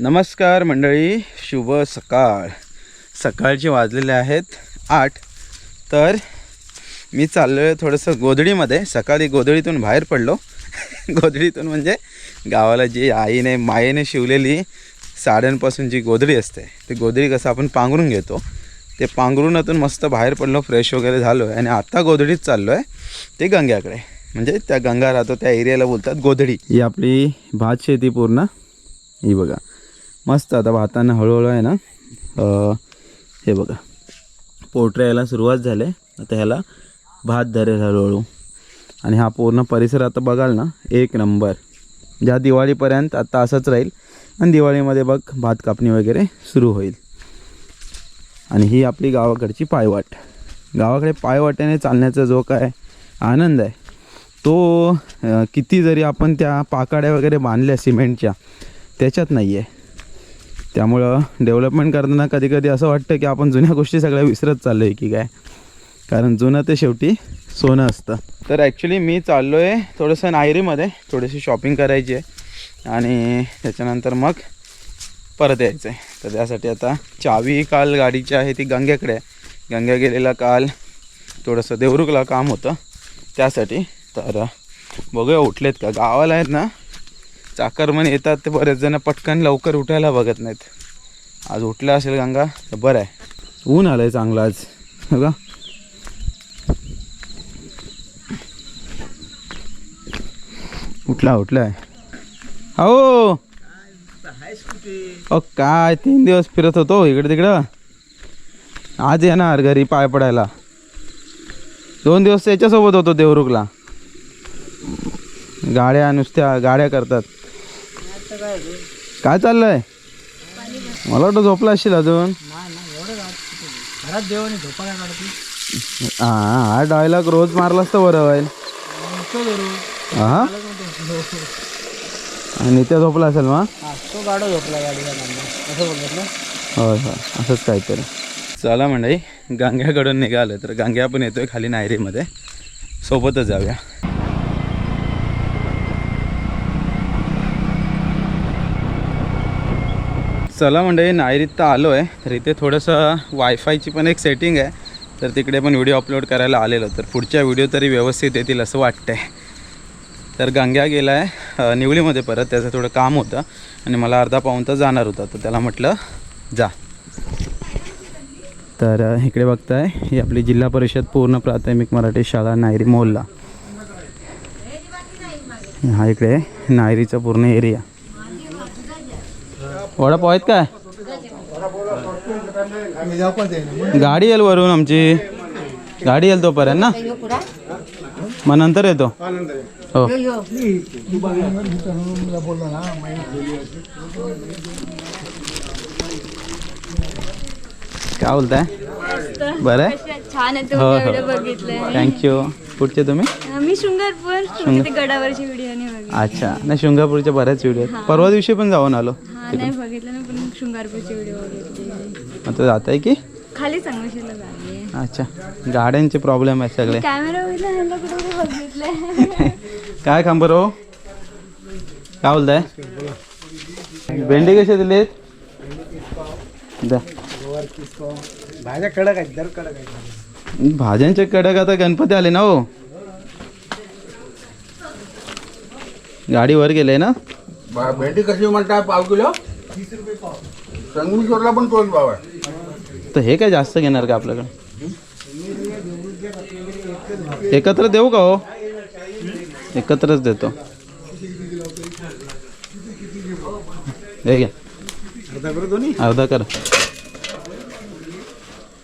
नमस्कार मंडळी शुभ सकाळ. सकाळचे वाजलेले आहेत आठ. तर मी चाललो आहे थोडंसं गोधडीमध्ये. सकाळी गोधडीतून बाहेर पडलो. गोधडीतून म्हणजे गावाला जी आईने मायेने शिवलेली साड्यांपासून जी गोधडी असते ती गोधडी कसं आपण पांघरून घेतो ते पांघरूनातून मस्त बाहेर पडलो फ्रेश वगैरे झालो आहे आणि आत्ता गोधडीत चाललो आहे ते गंग्याकडे. म्हणजे त्या गंगा राहतो त्या एरियाला बोलतात गोधडी. ही आपली भात शेती पूर्ण. ही बघा. मस्त आता भातांना हळूहळू आहे ना? हे बघा. पोटऱ्या यायला सुरुवात झाली. आता ह्याला भात धरेल हळूहळू. आणि हा पूर्ण परिसर आता बघाल ना? एक नंबर. ज्या दिवाळीपर्यंत आत्ता असंच राहील. आणि दिवाळीमध्ये बघ भात कापणी वगैरे सुरू होईल. आणि ही आपली गावाकडची पायवाट. गावाकडे पायवाट्याने चालण्याचा जो काय आनंद आहे तो किती जरी आपण त्या पाकाड्या वगैरे बांधल्या सिमेंटच्या त्याच्यात नाही आहे त्यामुळं डेव्हलपमेंट करताना कधी कधी असं वाटतं की आपण जुन्या गोष्टी सगळ्या विसरत चाललो आहे की काय? कारण जुनं ते शेवटी सोनं असतं. तर ॲक्च्युली मी चाललो आहे थोडंसं नायरीमध्ये थोडीशी शॉपिंग करायची आहे. आणि त्याच्यानंतर मग परत यायचं आहे तर त्यासाठी आता चावी काल गाडीची आहे ती गंग्याकडे आहे. गंग्या गेलेला काल थोडंसं देवरुखला काम होतं. त्यासाठी तर बघूया उठलेत का? गावाला आहेत ना? चाकरमन येतात ते बरेच जण पटकन लवकर उठायला बघत नाहीत. आज उठलं असेल गंगा तर बरं आहे. ऊन आलं आहे चांगलं आज. हो बघा उठला उठला आहे हो काय तीन दिवस फिरत होतो इकडे तिकडं. आज येणार घरी पाय पडायला. दोन दिवस त्याच्यासोबत होतो देवरुखला. गाड्या नुसत्या गाड्या करतात. काय चाललंय? मला वाटतं झोपला असशील अजून. घरात देवाने झोपा काय काढते हा हा डायलॉग रोज मारलास तर बरं होईल. तो धरू हा? आणि त्या झोपला असेल मग? हा तो गाडो झोपला गाडीला असं बोलतात ना होय होय. असंच काहीतरी. चला मंडळी गांग्याकडून निघालं तर गांग्या पण येतोय खाली नायरीमध्ये. सोबतच जाऊया. चला म्हणजे नायरीत तर आलो आहे तर इथे थोडंसं वायफायची पण एक सेटिंग आहे. तर तिकडे पण व्हिडिओ अपलोड करायला आलेलो तर पुढच्या व्हिडिओ तरी व्यवस्थित येतील असं वाटतंय. तर गंग्या गेला आहे निवळीमध्ये परत त्याचं थोडं काम होतं आणि मला अर्धा पाऊन तर जाणार होता तर त्याला म्हटलं जा. तर इकडे बघताय ही आपली जिल्हा परिषद पूर्ण प्राथमिक मराठी शाळा नायरी मोहल्ला. हा इकडे नायरीचा पूर्ण एरिया वडापाव आहेत काय? गाडी येईल वरून आमची. गाडी येईल तोपर्यंत ना? मग नंतर येतो. हो. काय बोलताय? बरं आहे? छान आहे हो, हो. तुम्ही थँक्यू कुठचे तुम्ही? मी शृंगारपूर. गडावरची व्हिडिओ अच्छा. नाही शृंगापूरच्या बऱ्याच व्हिडिओ आहेत. परवा दिवशी पण जाऊन आलो. हा नाही बघितलं ना पण शृंगारपूरची व्हिडिओ बघितली. आता जात आहे की? खाली झाली अच्छा. गाड्यांचे प्रॉब्लेम आहेत सगळे. कॅमेरा बघितला ह्यांना कुठे काय खांबर हो? काय बोलताय? भेंडी कशी दिलीत द्या भाज्या कडक आहेत दर कडक आहेत. भाज्यांचे कडक आता गणपती आले ना हो? गाडी वर गेले ना? बा- भेंडी कशी म्हणताय पाव किलो? संगमेश्वरला पण तोच भाव आहे. तर हे काय जास्त घेणार का आपल्याकडे? एकत्र देऊ का हो? एकत्रच देतो. हे घ्या. अर्धा कर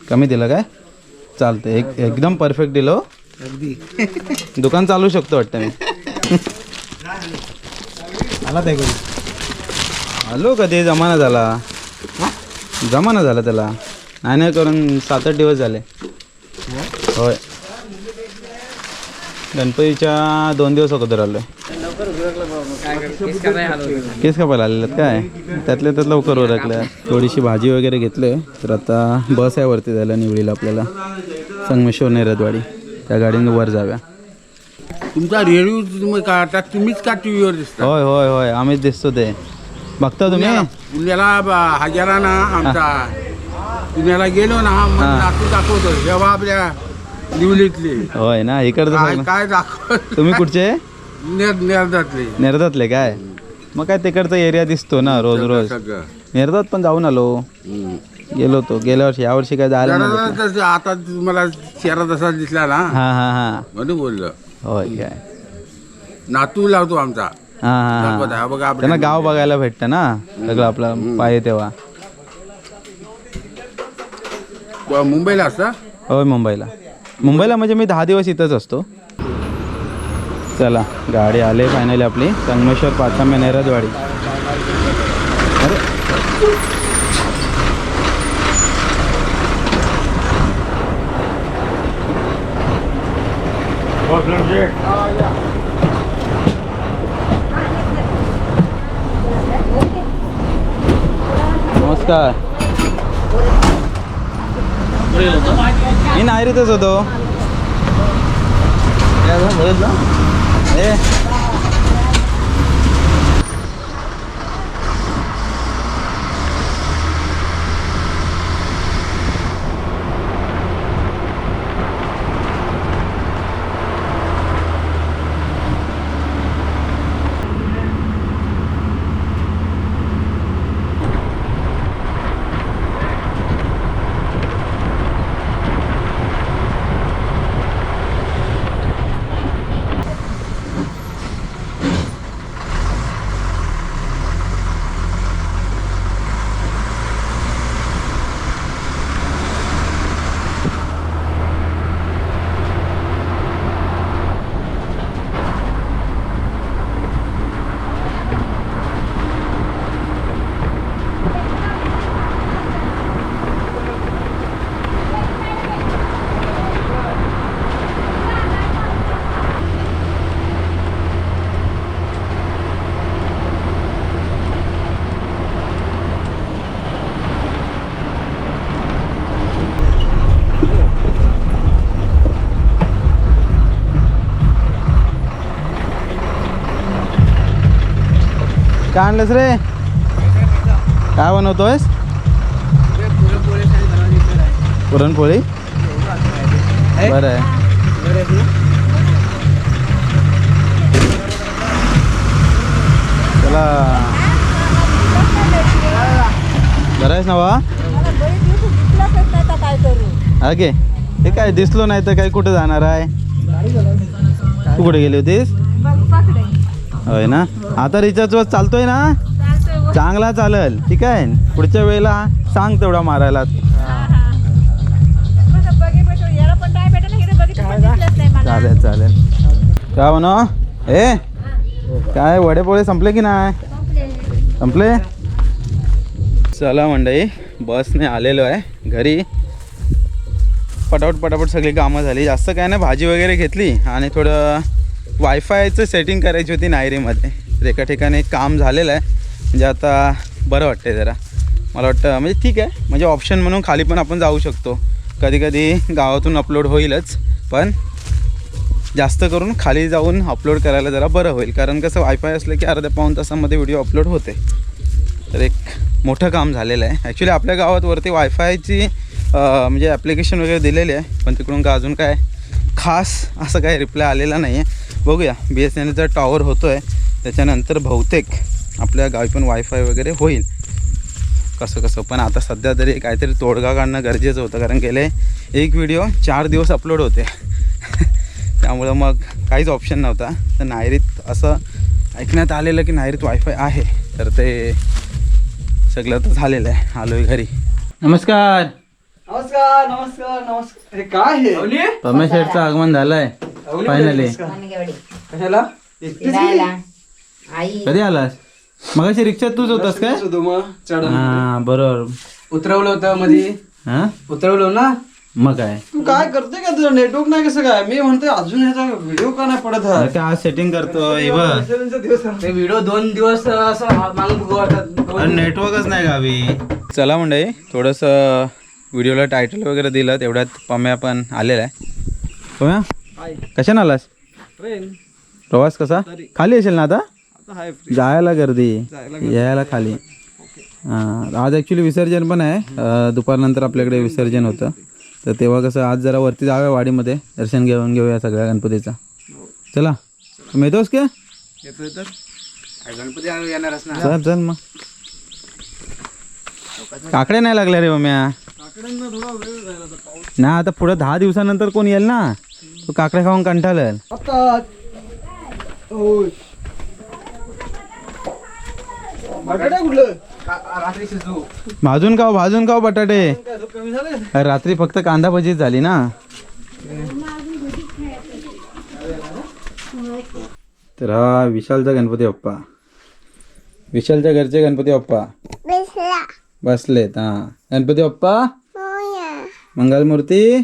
कमी दिलं काय? चालतं एक एकदम परफेक्ट दिलं हो. अगदी. दुकान चालू शकतो वाटतं मी. आला त्या घरी आलो कधी? जमाना झाला. जमाना झाला त्याला. नाही नाही करून सात आठ दिवस झाले. होय. गणपतीच्या दोन दिवस अगोदर आलोय. केस कापायला आलेले आहेत काय? त्यातले त्यात लवकर ओळखल्या थोडीशी भाजी वगैरे घेतलं. तर आता बस आहे वरती जायला निवडीला आपल्याला. संगमेश्वर नैरदवाडी. त्या गाडीने वर जाव्या. तुमचा रिव्ह्यू तुम्ही काढता तुम्हीच का टी व्हीवर दिसता? होय होय होय. आम्हीच दिसतो ते. बघता तुम्ही? पुण्याला ब- हजारा ना आमचा. पुण्याला गेलो ना मग हा. नातू दाखवतो. जेव्हा आपल्या निवलीतली. होय ना इकडचं काय दाखव तुम्ही कुठचे? नेर नेरदातली. नेरदातले काय? मग काय तिकडचा एरिया दिसतो ना रोज रोज. सगळं. नेरदात पण जाऊन आलो. हम्म. गेलो होतो. गेल्या वर्षी या वर्षी काय जायला नाही जरा भेटलं. तसं आता तुम्हाला शहरात असा दिसला ना. हा हा हा. म्हणून बोललो. होय काय? नातू लावतो आमचा. हा हा हा. बघा आपल्या त्यांना गाव बघायला भेटतं ना? सगळं आपलं पाहिजे तेव्हा. ब- मुंबईला असता? होय मुंबईला. मुंबईला म्हणजे मी दहा दिवस इथंच असतो. चला गाडी आले फायनली आपली. संगमेश्वर पाचामे नेरदवाडी अरे. नमस्कार. मी नायरीतच होतो. ए काय आणलंस रे? काय बनवतोयस? पुरणपोळी. बरं आहे. चला. बरं आहेस ना बा घे हे काय दिसलो नाही तर काय कुठे जाणार आहे? तू कुठे गेली होतीस? होय ना? आता रिचार्ज चालतोय ना? चांगला चालेल. ठीक आहे? पुढच्या वेळेला सांग तेवढा मारायला. चालेल चालेल. काय म्हणा? ए काय वडेपोळे संपले की नाही? संपले? चला मंडई बसने आलेलो आहे घरी. पटापट पटापट सगळी कामं झाली. जास्त काय नाही भाजी वगैरे घेतली आणि थोडं वायफायचं सेटिंग करायची होती नायरीमध्ये. तर एका ठिकाणी काम झालेलं आहे. म्हणजे आता बरं वाटतं जरा. मला वाटतं म्हणजे ठीक आहे. म्हणजे ऑप्शन म्हणून खाली पण आपण जाऊ शकतो. कधी कधी गावातून अपलोड होईलच. पण जास्त करून खाली जाऊन अपलोड करायला जरा बरं होईल. कारण कसं वायफाय असलं की अर्ध्या पाऊण तासामध्ये व्हिडिओ अपलोड होते. तर एक मोठं काम झालेलं आहे. ॲक्च्युली आपल्या गावात वरती वायफायची म्हणजे ॲप्लिकेशन वगैरे दिलेली आहे. पण तिकडून का अजून काय खास असं काही रिप्लाय आलेला नाही आहे बघूया. बी एस एन एलचा टॉवर होतो आहे त्याच्यानंतर बहुतेक आपल्या गावी पण वायफाय वगैरे होईल. कसं कसं. पण आता सध्या तरी काहीतरी तोडगा काढणं गरजेचं होतं. कारण गेले एक व्हिडिओ चार दिवस अपलोड होते. त्यामुळं मग काहीच ऑप्शन नव्हता. तर नायरीत असं ऐकण्यात आलेलं की नायरीत वायफाय आहे. तर ते सगळं तर झालेलं आहे. आलो आहे घरी. नमस्कार. नमस्कार नमस्कार नमस्कार. हे काय शेठचं आगमन झालंय. फायनली कशाला? आई. कधी आलास? मगाशी रिक्षात तूच होतास काय? मग हा बरोबर. उतरवलं होतं मध्ये हा? उतरवलं ना? मग काय? तू काय करते का तुझं? नेटवर्क नाही कसं काय? मी म्हणतोय अजून ह्याचा व्हिडिओ का नाही पडत अरे काय आज सेटिंग करतो हे ते व्हिडिओ दोन दिवस असं नेटवर्कच नाही गावी. चला मंडळी थोडंसं व्हिडिओला टायटल वगैरे दिलं तेवढ्यात पम्या पण आलेला आहे. पम्या? कशाने आलास? ट्रेन प्रवास कसा? खाली असेल ना आता? जायला गर्दी. यायला खाली. हां आज ॲक्च्युली विसर्जन पण आहे. दुपारनंतर आपल्याकडे विसर्जन होतं. तर तेव्हा कसं आज जरा वरती जाऊया वाडीमध्ये. दर्शन घेऊन घेऊया सगळ्या गणपतीचा. चला. तुम्ही येतोस का? येतोय तर गणपती येणारच ना चल चल मग. काकड्या नाही लागल्या रे मम्या. ना आता पुढे दहा दिवसानंतर कोण येईल ना? तू काकड्या खाऊन कंटाळल. शिजू भाजून खाऊ भाजून खाऊ बटाटे. रात्री फक्त कांदा भजीच झाली ना. तर हा विशालचा गणपती बाप्पा. विशालच्या घरचे गणपती बाप्पा. बसलेत हा. गणपती बाप्पा. मंगलमूर्ती.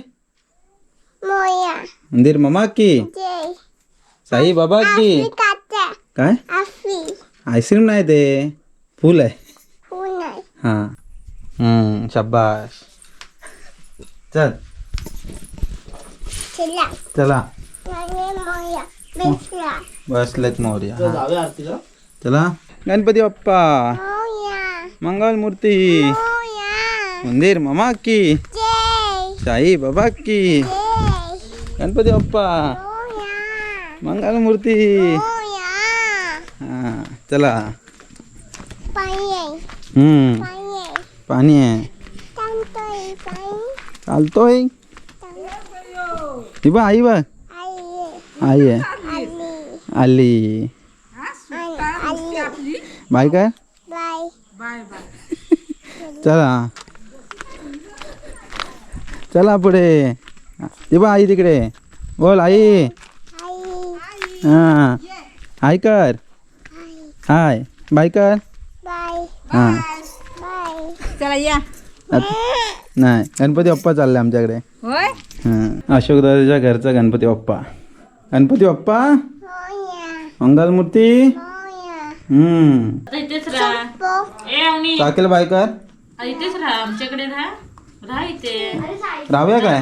मंदिर ममा की साई बाबा की काय? आईस्क्रीम नाही ते फुल आहे. हा. हम्म शाबाश चल. चला. बसलेत मोर्या हा. चला गणपती बाप्पा. मंगलमूर्ती. मंदिर ममा की साई बाबा की गणपती बाप्पा मंगलमूर्ती हा चला हम्म पाणी आहे चालतोय ही बा आई बघ आई आहे आली बाय काय चला चला पुढे हे बा आई तिकडे. बोल आई. हां. हाय कर. हाय. बाय कर. हां. चला या. नाही. गणपती बाप्पा चालले आमच्याकडे. होय? हां. अशोक दादाच्या घरचा गणपती बाप्पा. गणपती बाप्पा? मंगलमूर्ती? हम्म. इथेच राहा. ए अवनी. टाकेल बाय कर. इथेच राहा. आमच्याकडे राहा. राहा इथे. राहूया काय?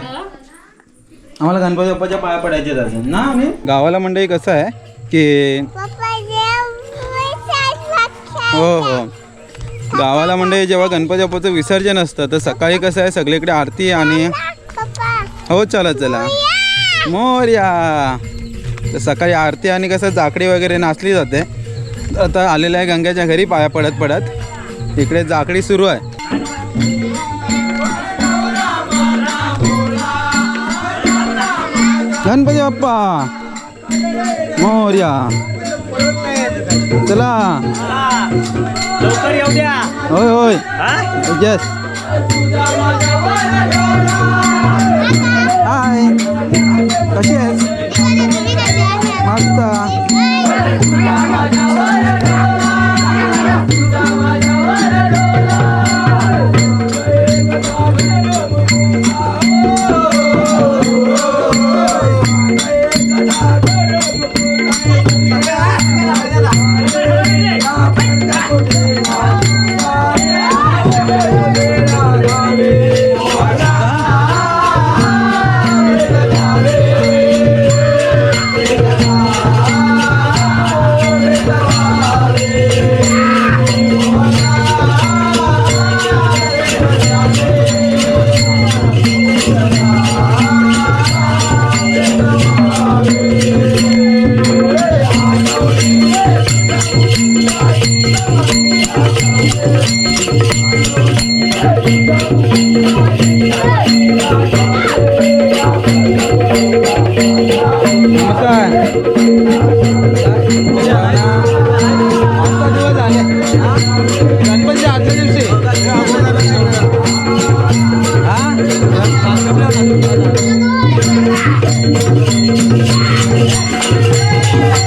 आम्हाला गणपती बाप्पाच्या पाया पडायचे ना आम्ही? गावाला मंडळी कसं आहे की हो हो. गावाला म्हणजे जेव्हा गणपती बाप्पाचं विसर्जन असतं तर सकाळी कसं आहे सगळीकडे आरती आणि हो चला चला. मोर्या. तर सकाळी आरती आणि कसं जाकडी वगैरे नाचली जाते. आता आलेलं आहे गंग्याच्या घरी पाया पडत पडत. इकडे जाकडी सुरू आहे. गणपती बाप्पा मोर्या चला लवकर येऊ द्या होय होय येस हाय कशी आहेस मस्त महाराज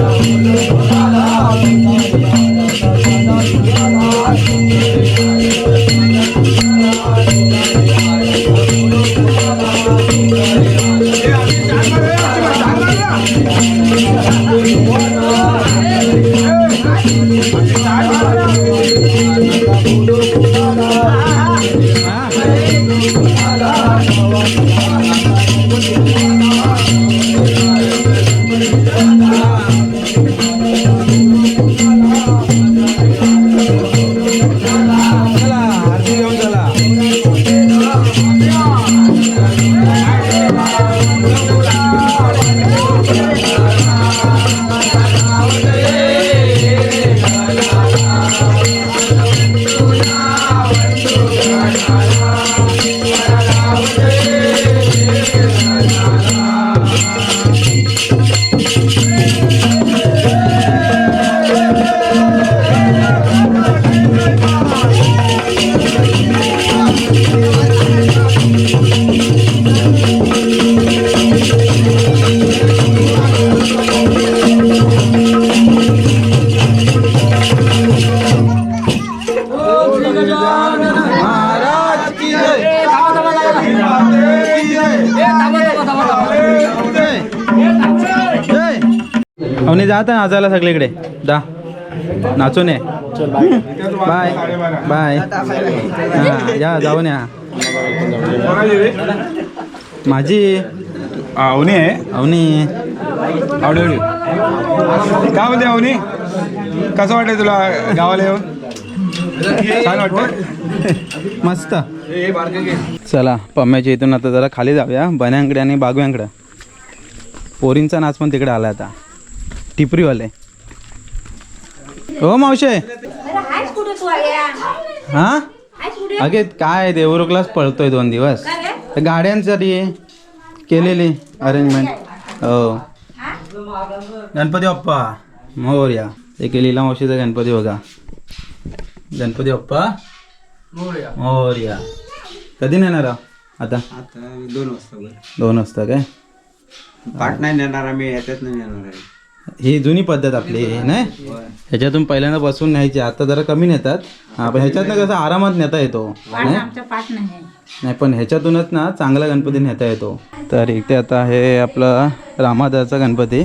Ala जात नाचायला सगळीकडे. जा नाचून ये. बाय. बाय. हा या जाऊन या. माझी. अवनी आहे. अवनी. आवडवली काय म्हणते अवनी? कसं वाटतंय तुला गावाला येऊन? छान वाटतं मस्त. चला पम्म्याच्या इथून आता जरा खाली जाऊया बन्यांकडे आणि बागव्यांकडे. पोरींचा नाच पण तिकडे आला आता. टिपरीवाले. हो मावशे. हा? अगे काय देवरुखलाच पळतोय दोन दिवस. गाड्यांसाठी केलेली अरेंजमेंट हो. गणपती बाप्पा. मोर्या एक लीला मावशीचा गणपती बघा. गणपती बाप्पा. मोर्या कधी नेणार आहो? आता? आता दोन वाजता. दोन वाजता काय? पाठ नाही नेणार आम्ही ह्याच्यात नाही नेणार आहे. ही जुनी पद्धत आपली नाही? ह्याच्यातून पहिल्यांदा बसून न्यायची. आता जरा कमी नेतात. हा पण ह्याच्यातनं कसं आरामात नेता येतो नाही? पाठ नाही. नाही पण ह्याच्यातूनच ना चांगला गणपती नेता येतो. तर इथे आता आहे आपला रामादाचा गणपती.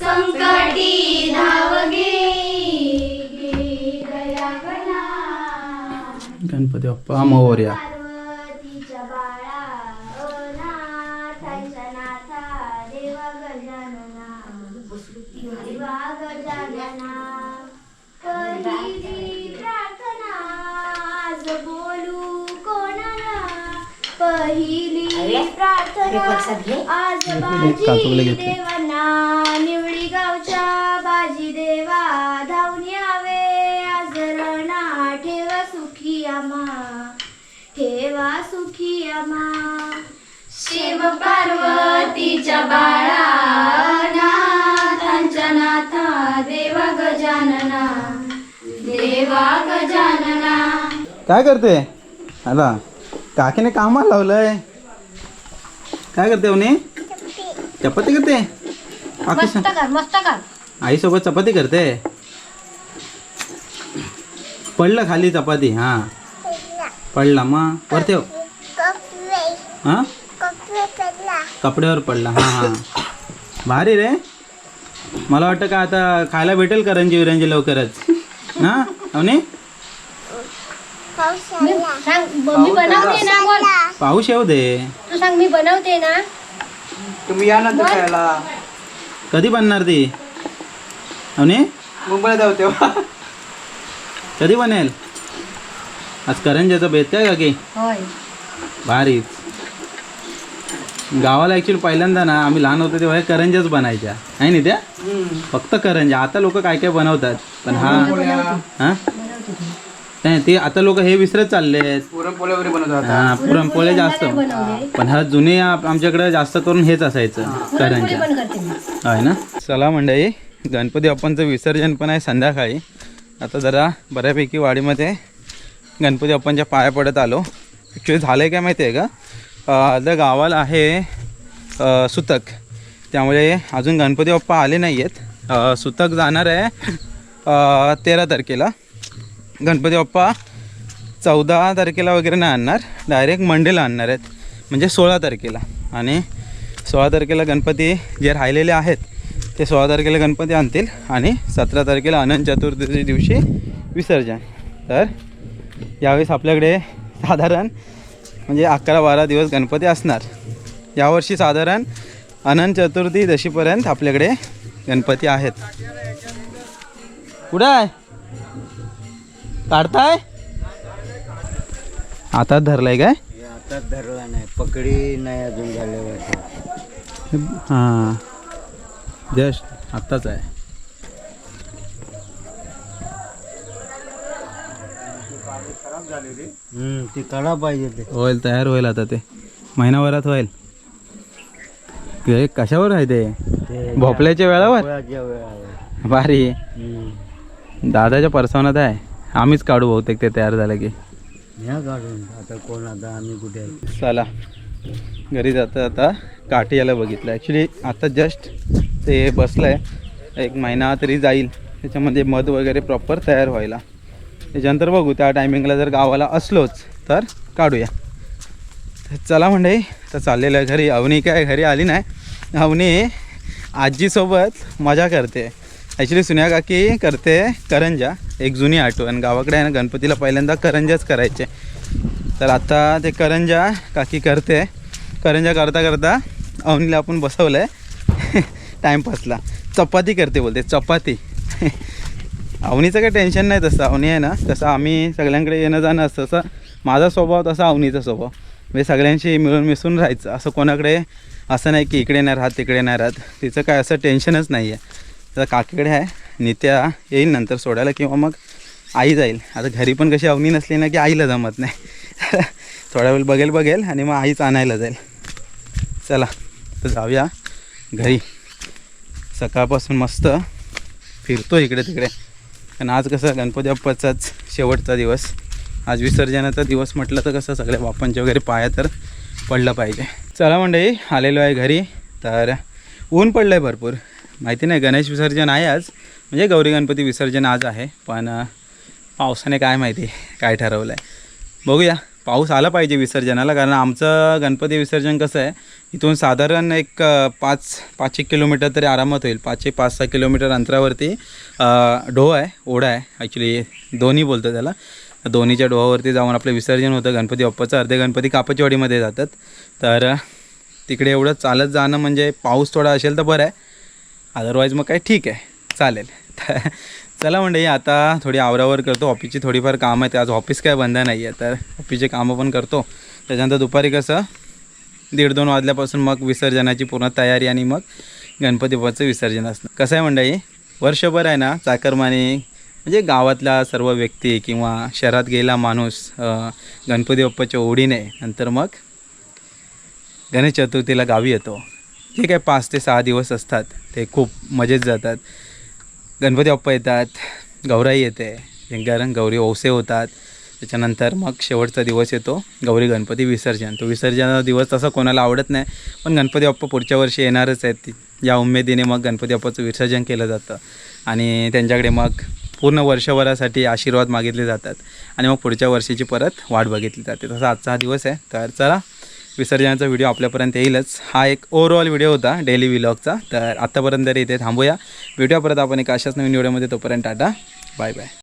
संकटी धावगे गणपती बाप्पा मोर्या पार्वतीच्या बाळा अनाथांच्या नाथा देवा गजानना देवा गजानना पहिली प्रार्थना आज बोलू कोणाला? पहिली प्रार्थना आज बाजी. देवांना निवडी गावच्या बाजी देवा धावून यावे. आज रणा ठेवा सुखी आम्हा. ठेवा सुखी आम्हा. शिव पार्वतीच्या बाळा गजानना देवा गजानना. काय करते? आला. काकीने कामाला लावलंय. काय करते म्हणे चपाती करते? काकी सांग. मस्त कर. आईसोबत चपाती करते? पडलं खाली चपाती हा. पडला मग वर ठेव. हा? कपड्यावर पडला हा हा. भारी रे. मला वाटतं का आता खायला भेटेल करंजी विरंजी लवकरच? हा? अवनी? सांग मी बनवते ना बोल. पाऊस येऊ दे. तू सांग मी बनवते ना. तुम्ही या नंतर खायला. कधी बनणार ती? अवनी? मुंबईला जाऊ तेव्हा. कधी बनेल? आज करंजाचा बेत काय का की? होय. भारीच. गावाला ॲक्च्युली पहिल्यांदा ना आम्ही लहान होतो तेव्हा हे करंजाच बनायच्या. आहे ना त्या? फक्त करंजा आता लोक काय काय बनवतात? पण हा हा? नाही ते आता लोक हे विसरत चालले आहेत. पुरणपोळ्या वगैरे बनवतात हा पुरणपोळे जास्त. पण हा जुने आमच्याकडे जास्त करून हेच असायचं करंजा आहे ना? चला मंडळी गणपती बाप्पांचं विसर्जन पण आहे संध्याकाळी. आता जरा बऱ्यापैकी वाडीमध्ये गणपती बाप्पांच्या पाया पडत आलो. ॲक्च्युली झालं आहे काय माहिती आहे का? आता गावाला आहे सुतक. त्यामुळे अजून गणपती बाप्पा आले नाही आहेत सुतक जाणार आहे तेरा तारखेला. गणपती बाप्पा चौदा तारखेला वगैरे नाही आणणार डायरेक्ट मंडेला आणणार आहेत. म्हणजे सोळा तारखेला. आणि सोळा तारखेला गणपती जे राहिलेले आहेत ते सोळा तारखेला गणपती आणतील आणि सतरा तारखेला अनंत चतुर्दशी दिवशी विसर्जन. तर यावेळेस आपल्याकडे साधारण म्हणजे अकरा बारा दिवस गणपती असणार. यावर्षी साधारण अनंत चतुर्थी दशीपर्यंत आपल्याकडे गणपती आहेत. कुठं आहे? काढताय? आता धरलाय काय? आता धरला नाही पकडी नाही अजून झाले हां. जस्ट आत्ताच आहे. ते. काढा पाहिजे ते. होईल तयार होईल आता ते. महिनाभरात होईल. ते कशावर आहे ते? भोपळ्याच्या वेळावर? पोळ्याच्या भारी. दादाच्या परसवनात आहे. आम्हीच काढू बहुतेक ते तयार झालं की. काढून. आता कोण आता आम्ही कुठे आहे? चला. घरी जाता आता काठी याला बघितलं. ॲक्च्युली आता जस्ट ते बसलं आहे एक महिना तरी जाईल. त्याच्यामध्ये मध वगैरे प्रॉपर तयार व्हायला. त्याच्यानंतर बघू त्या टायमिंगला जर गावाला असलोच तर काढूया. चला म्हणजे तर चाललेलं आहे घरी. अवनी काय घरी आली नाही. अवनी आजीसोबत मजा करते. ॲक्च्युली सुन्या काकी करते करंजा एक जुनी आठवण. गावाकडे आहे ना गणपतीला पहिल्यांदा करंजाच करायचे. तर आता ते करंजा काकी करते. करंजा करता करता अवनीला आपण बसवलं आहे टाईमपासला चपाती करते बोलते चपाती. अवनीचं काही टेन्शन नाही तसं. अवनी आहे ना तसं आम्ही सगळ्यांकडे येणं जाणं असतं. तसं माझा स्वभाव तसा अवनीचा स्वभाव. म्हणजे सगळ्यांशी मिळून मिसळून राहायचं. असं कोणाकडे असं नाही की इकडे नाही राहत तिकडे नाही राहत. तिचं काय असं टेन्शनच नाही आहे तर काकीकडे आहे. नित्या येईल नंतर सोडायला किंवा मग आई जाईल. आता घरी पण कशी अवनी नसली ना की आईला जमत नाही. थोडा वेळ बघेल बघेल आणि मग आईच आणायला जाईल. चला तर जाऊया घरी. सकाळपासून मस्त फिरतो इकडे तिकडे कारण आज कसं गणपती बाप्पाचाच शेवटचा दिवस. आज विसर्जनाचा दिवस म्हटलं तर कसं सगळ्या बाप्पांच्या वगैरे पाया तर पडलं पाहिजे. चला मंडळी आलेलो आहे घरी. तर ऊन पडलं आहे भरपूर. माहिती नाही गणेश विसर्जन आहे आज. म्हणजे गौरी गणपती विसर्जन आज आहे. पण पावसाने काय माहिती काय ठरवलं आहे बघूया. पाऊस आला पाहिजे विसर्जनाला कारण आमचं गणपती विसर्जन कसं आहे इथून साधारण एक पाच पाच एक किलोमीटर तरी आरामात होईल. पाच एक पाच सहा किलोमीटर अंतरावरती ढो आहे ओढा आहे. ॲक्च्युली दोन्ही बोलतो त्याला. दोन्हीच्या डोहावरती जाऊन आपलं विसर्जन होतं. गणपती बाप्पाचं अर्धे गणपती कापचवाडीमध्ये जातात. तर तिकडे एवढं चालत जाणं म्हणजे पाऊस थोडा असेल तर बरं आहे. अदरवाईज मग काय ठीक आहे. चालेल. चला म्हणजे आता थोडी आवरावर करतो. ऑफिसची थोडीफार कामं आहेत. आज ऑफिस काय बंद नाही आहे तर ऑफिसचे कामं पण करतो. त्याच्यानंतर दुपारी कसं दीड दोन वाजल्यापासून मग विसर्जनाची पूर्ण तयारी आणि मग गणपती बाप्पाचं विसर्जन असणं कसं आहे मंडळी वर्षभर आहे ना चाकरमानी म्हणजे गावातला सर्व व्यक्ती किंवा शहरात गेला माणूस गणपती बाप्पाच्या ओढीने नंतर मग गणेश चतुर्थीला गावी येतो. जे काय पाच ते सहा दिवस असतात. ते खूप मजेत जातात. गणपती बाप्पा येतात गौराई येते कारण गौरी ओसे होतात. त्याच्यानंतर मग शेवटचा दिवस येतो गौरी गणपती विसर्जन. तो विसर्जनाचा दिवस तसा कोणाला आवडत नाही पण गणपती बाप्पा पुढच्या वर्षी येणारच आहेत. या उमेदीने मग गणपती बाप्पाचं विसर्जन केलं जातं. आणि त्यांच्याकडे मग पूर्ण वर्षभरासाठी आशीर्वाद मागितले जातात. आणि मग पुढच्या वर्षीची परत वाट बघितली जाते. तसा आजचा हा दिवस आहे. तर चला विसर्जनाचा व्हिडिओ आपल्यापर्यंत येईलच. हा एक ओव्हरऑल व्हिडिओ होता डेली व्लॉगचा तर आत्तापर्यंत तरी इथे थांबूया. व्हिडिओ परत आपण एक अशाच नवीन व्हिडिओमध्ये. तोपर्यंत टाटा. Bye bye.